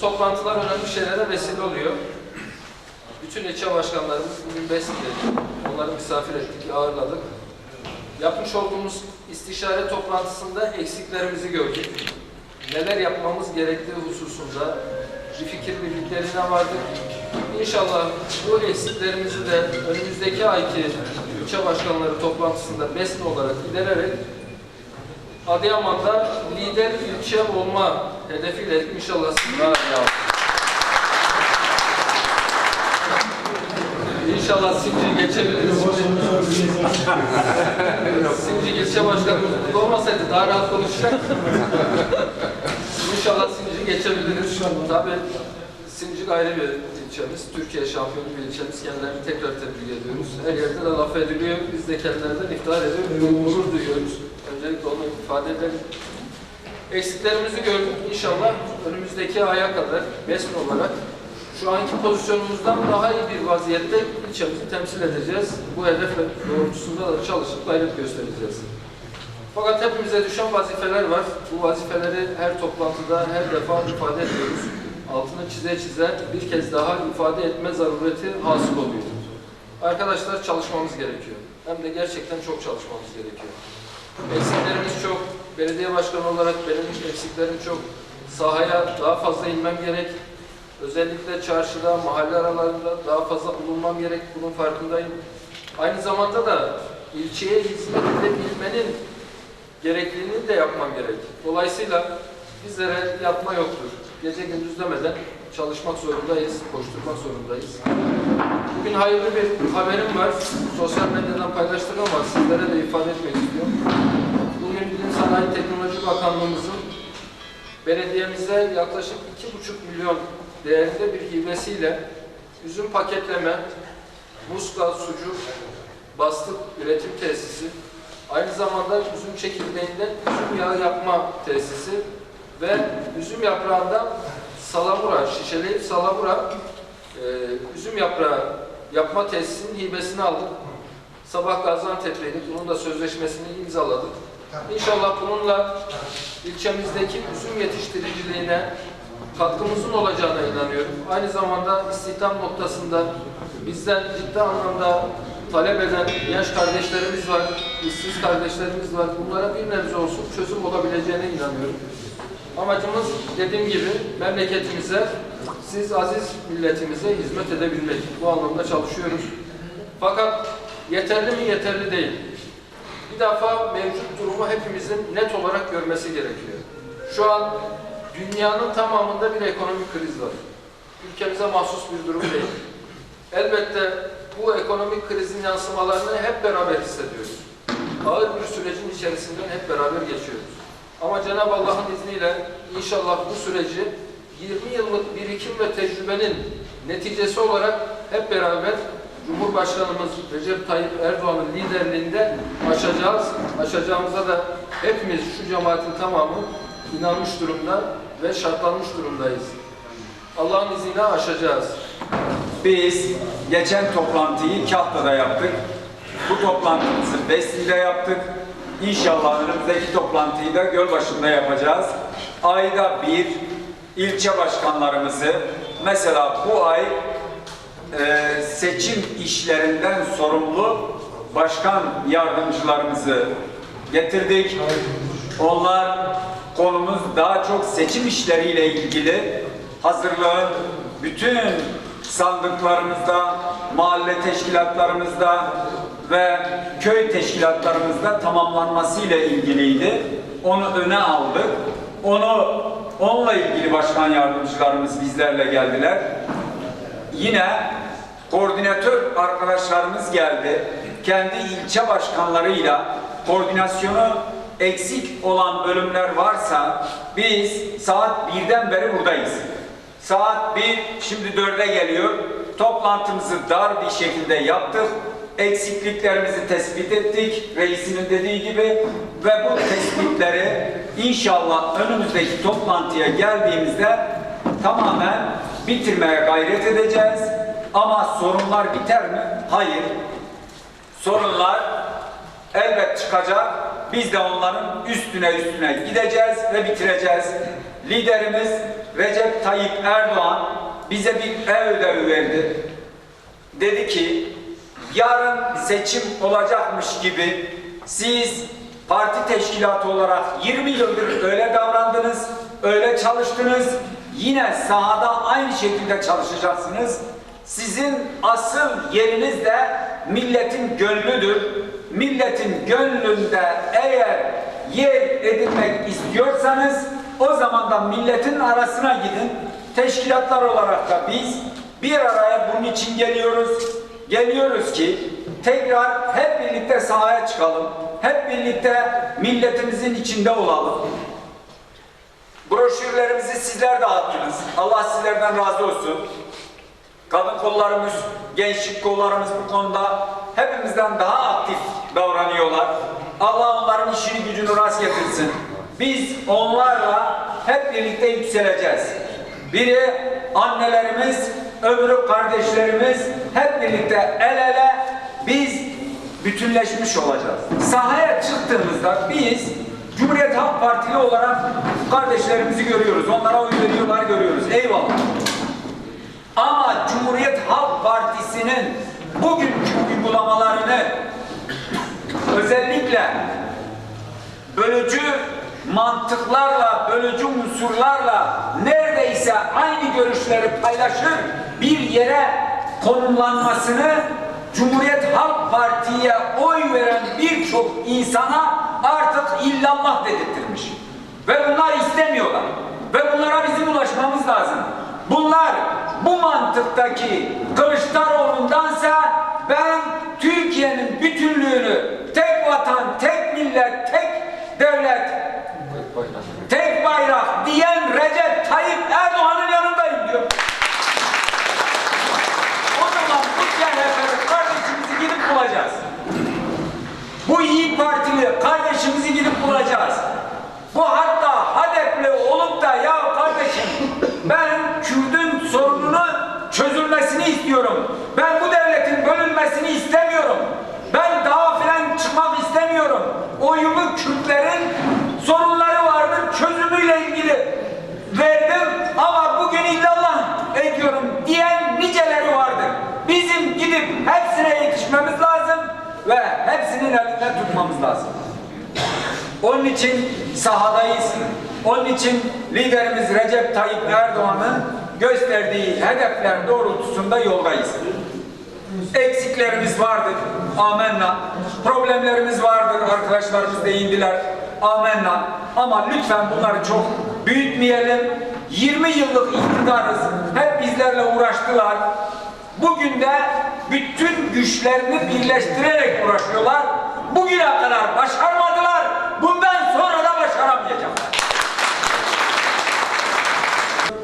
Toplantılar önemli şeylere vesile oluyor. Bütün ilçe başkanlarımız bugün Besni'de. Onları misafir ettik, ağırladık. Yapmış olduğumuz istişare toplantısında eksiklerimizi gördük. Neler yapmamız gerektiği hususunda bir fikir birliklerine vardık. İnşallah bu eksiklerimizi de önümüzdeki ayki ilçe başkanları toplantısında Besni olarak gidererek Adıyaman'da lider ilçe olma hedefiyle inşallah aldık. İnşallah Sinci geçebiliriz. Sinci ilçe başkanımız burada olmasaydı daha rahat konuşacak. İnşallah Sinci geçebiliriz. Tabii Sinci ayrı bir ilçemiz. Türkiye şampiyonu bir ilçemiz. Kendilerini tekrar tebrik ediyoruz. Her yerde de laf ediliyor. Biz de kendilerinden iftihar ediyoruz. Gurur duyuyoruz. Öncelikle onu ifade edelim. Eksiklerimizi gördük. İnşallah önümüzdeki aya kadar resmi olarak şu anki pozisyonumuzdan daha iyi bir vaziyette ilçemizi temsil edeceğiz. Bu hedef doğrultusunda da çalışıp gayret göstereceğiz. Fakat hepimize düşen vazifeler var. Bu vazifeleri her toplantıda, her defa ifade ediyoruz. Altını çize çize bir kez daha ifade etme zarureti hasıl oluyor. Arkadaşlar çalışmamız gerekiyor. Hem de gerçekten çok çalışmamız gerekiyor. Eksiklerimiz çok. Belediye başkanı olarak benim eksiklerim çok. Sahaya daha fazla inmem gerek. Özellikle çarşıda, mahalle aralarında daha fazla bulunmam gerek. Bunun farkındayım. Aynı zamanda da ilçeye hizmet edebilmenin gerekliliğini de yapmam gerek. Dolayısıyla bizlere yatma yoktur. Gece gündüz demeden çalışmak zorundayız, koşturmak zorundayız. Bugün hayırlı bir haberim var. Sosyal medyadan paylaştık ama sizlere de ifade etmek istiyorum. Sanayi Teknoloji Bakanlığımızın belediyemize yaklaşık 2,5 milyon değerinde bir hibesiyle üzüm paketleme, muska, sucuk, bastık üretim tesisi, aynı zamanda üzüm çekirdeğinden üzüm yağı yapma tesisi ve üzüm yaprağından salamura, şişeleyip salamura e, üzüm yaprağı yapma tesisinin hibesini aldık. Sabah Gaziantep'teydik. Bunun da sözleşmesini imzaladık. İnşallah bununla ilçemizdeki üzüm yetiştiriciliğine katkımızın olacağına inanıyorum. Aynı zamanda istihdam noktasında bizden ciddi anlamda talep eden genç kardeşlerimiz var, işsiz kardeşlerimiz var. Bunlara bir nebze olsun çözüm olabileceğine inanıyorum. Amacımız dediğim gibi memleketimize, siz aziz milletimize hizmet edebilmek. Bu anlamda çalışıyoruz. Fakat yeterli mi? Yeterli değil. Bir defa mevcut durumu hepimizin net olarak görmesi gerekiyor. Şu an dünyanın tamamında bir ekonomik kriz var. Ülkemize mahsus bir durum değil. Elbette bu ekonomik krizin yansımalarını hep beraber hissediyoruz. Ağır bir sürecin içerisinden hep beraber geçiyoruz. Ama Cenab-ı Allah'ın izniyle inşallah bu süreci 20 yıllık birikim ve tecrübenin neticesi olarak hep beraber Cumhurbaşkanımız Recep Tayyip Erdoğan'ın liderliğinde aşacağız. Aşacağımıza da hepimiz şu cemaatin tamamı inanmış durumda ve şartlanmış durumdayız. Allah'ın izniyle aşacağız. Biz geçen toplantıyı Kahta'da yaptık. Bu toplantımızı Besni'de yaptık. İnşallah önümüzdeki toplantıyı da Gölbaşı'nda yapacağız. Ayda bir ilçe başkanlarımızı mesela bu ay e, seçim işlerinden sorumlu başkan yardımcılarımızı getirdik. Onlar konumuz daha çok seçim işleriyle ilgili hazırlığın bütün sandıklarımızda, mahalle teşkilatlarımızda ve köy teşkilatlarımızda tamamlanması ile ilgiliydi. Onu öne aldık. Onu onunla ilgili başkan yardımcılarımız bizlerle geldiler. Yine koordinatör arkadaşlarımız geldi. Kendi ilçe başkanlarıyla koordinasyonu eksik olan bölümler varsa biz saat birden beri buradayız. Saat 1, şimdi 4'e geliyor. Toplantımızı dar bir şekilde yaptık. Eksikliklerimizi tespit ettik. Reisinin dediği gibi. Ve bu tespitleri inşallah önümüzdeki toplantıya geldiğimizde tamamen bitirmeye gayret edeceğiz. Ama sorunlar biter mi? Hayır. Sorunlar elbet çıkacak biz de onların üstüne üstüne gideceğiz ve bitireceğiz. Liderimiz Recep Tayyip Erdoğan bize bir ev ödevi verdi. Dedi ki yarın seçim olacakmış gibi siz parti teşkilatı olarak 20 yıldır öyle davrandınız, öyle çalıştınız. Yine sahada aynı şekilde çalışacaksınız. Sizin asıl yeriniz de milletin gönlüdür. Milletin gönlünde eğer yer edinmek istiyorsanız o zaman da milletin arasına gidin. Teşkilatlar olarak da biz bir araya bunun için geliyoruz. Geliyoruz ki tekrar hep birlikte sahaya çıkalım. Hep birlikte milletimizin içinde olalım. Broşürlerimizi sizler dağıttınız. Allah sizlerden razı olsun. Kadın kollarımız, gençlik kollarımız bu konuda hepimizden daha aktif davranıyorlar. Allah onların işini gücünü rast getirsin. Biz onlarla hep birlikte yükseleceğiz. Biri annelerimiz, öbürü kardeşlerimiz hep birlikte el ele biz bütünleşmiş olacağız. Sahaya çıktığımızda biz Cumhuriyet Halk Partili olarak kardeşlerimizi görüyoruz. Onlara oy veriyorlar görüyoruz. Eyvallah. Ama Cumhuriyet Halk Partisi'nin bugünkü uygulamalarını özellikle bölücü mantıklarla, bölücü unsurlarla neredeyse aynı görüşleri paylaşır bir yere konumlanmasını Cumhuriyet Halk Parti'ye oy veren birçok insana artık illallah dedirttirmiş. Ve bunlar istemiyorlar. Ve bunlara bizim ulaşmamız lazım. Bunlar bu mantıktaki Kılıçdaroğlu'ndansa ben Türkiye'nin bütünlüğünü tek vatan, tek millet, tek devlet, Tek bayrak. diyen Recep Tayyip Erdoğan'ın yanındayım diyor. O zaman bu CHP'li kardeşimizi gidip bulacağız. Bu İyi Partili kardeşimizi gidip bulacağız. Bu hatta Hadepli olup da ya kardeşim ben Kürdün sorununu çözülmesini istiyorum. Ben bu devletin bölünmesini istemiyorum. Ben dağa filan çıkmak istemiyorum. Oyumu Kürtlerin sorunları vardır çözümüyle ilgili verdim ama bugün illallah ediyorum diyen niceleri vardır. Bizim gidip hepsine yetişmemiz lazım ve hepsinin elinden tutmamız lazım. Onun için sahadayız. Onun için liderimiz Recep Tayyip Erdoğan'ın gösterdiği hedefler doğrultusunda yoldayız. Eksiklerimiz vardır. Amenna. Problemlerimiz vardır. Arkadaşlarımız değindiler. Amenna. Ama lütfen bunları çok büyütmeyelim. 20 yıllık iktidarız. Hep bizlerle uğraştılar. Bugün de bütün güçlerini birleştirerek uğraşıyorlar. Bugüne kadar başarmadılar. Bundan sonra da başaramayacaklar.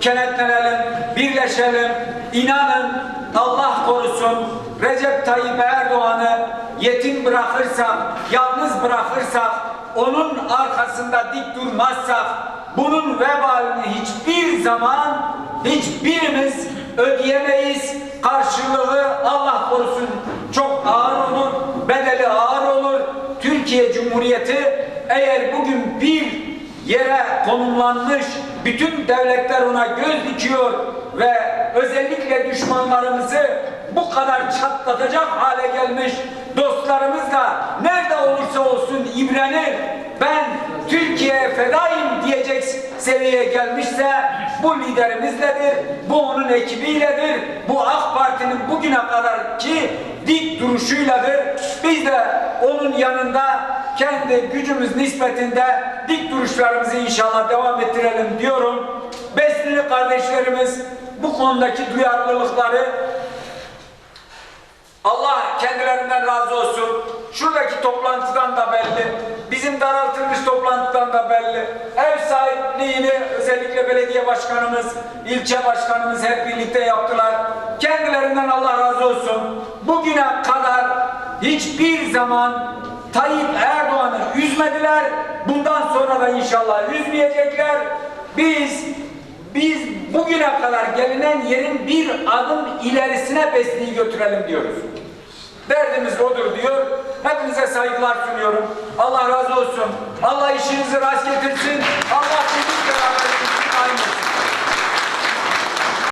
kenetlenelim, birleşelim. İnanın Allah korusun Recep Tayyip Erdoğan'ı yetim bırakırsak, yalnız bırakırsak, onun arkasında dik durmazsak bunun vebalini hiçbir zaman hiçbirimiz ödeyemeyiz. Karşılığı Allah korusun çok ağır olur, bedeli ağır olur. Türkiye Cumhuriyeti eğer bugün bir yere konumlanmış, bütün devletler ona göz dikiyor ve özellikle düşmanlarımızı bu kadar çatlatacak hale gelmiş dostlarımız da nerede olursa olsun imrenir. Ben Türkiye'ye fedayım diyecek seviyeye gelmişse bu liderimizledir, bu onun ekibiyledir, bu AK Parti'nin bugüne kadar ki dik duruşuyladır. Biz de onun yanında kendi gücümüz nispetinde dik duruşlarımızı inşallah devam ettirelim diyorum. Beslili kardeşlerimiz bu konudaki duyarlılıkları Allah kendilerinden razı olsun. Şuradaki toplantıdan da belli. Daraltılmış toplantıdan da belli. Ev sahipliğini özellikle belediye başkanımız, ilçe başkanımız hep birlikte yaptılar. Kendilerinden Allah razı olsun. Bugüne kadar hiçbir zaman Tayyip Erdoğan'ı üzmediler. Bundan sonra da inşallah üzmeyecekler. Biz biz bugüne kadar gelinen yerin bir adım ilerisine besleyi götürelim diyoruz. Derdimiz odur diyor. Hepinize saygılar sunuyorum. Allah razı olsun. Allah işinizi rast getirsin. Allah birlik beraber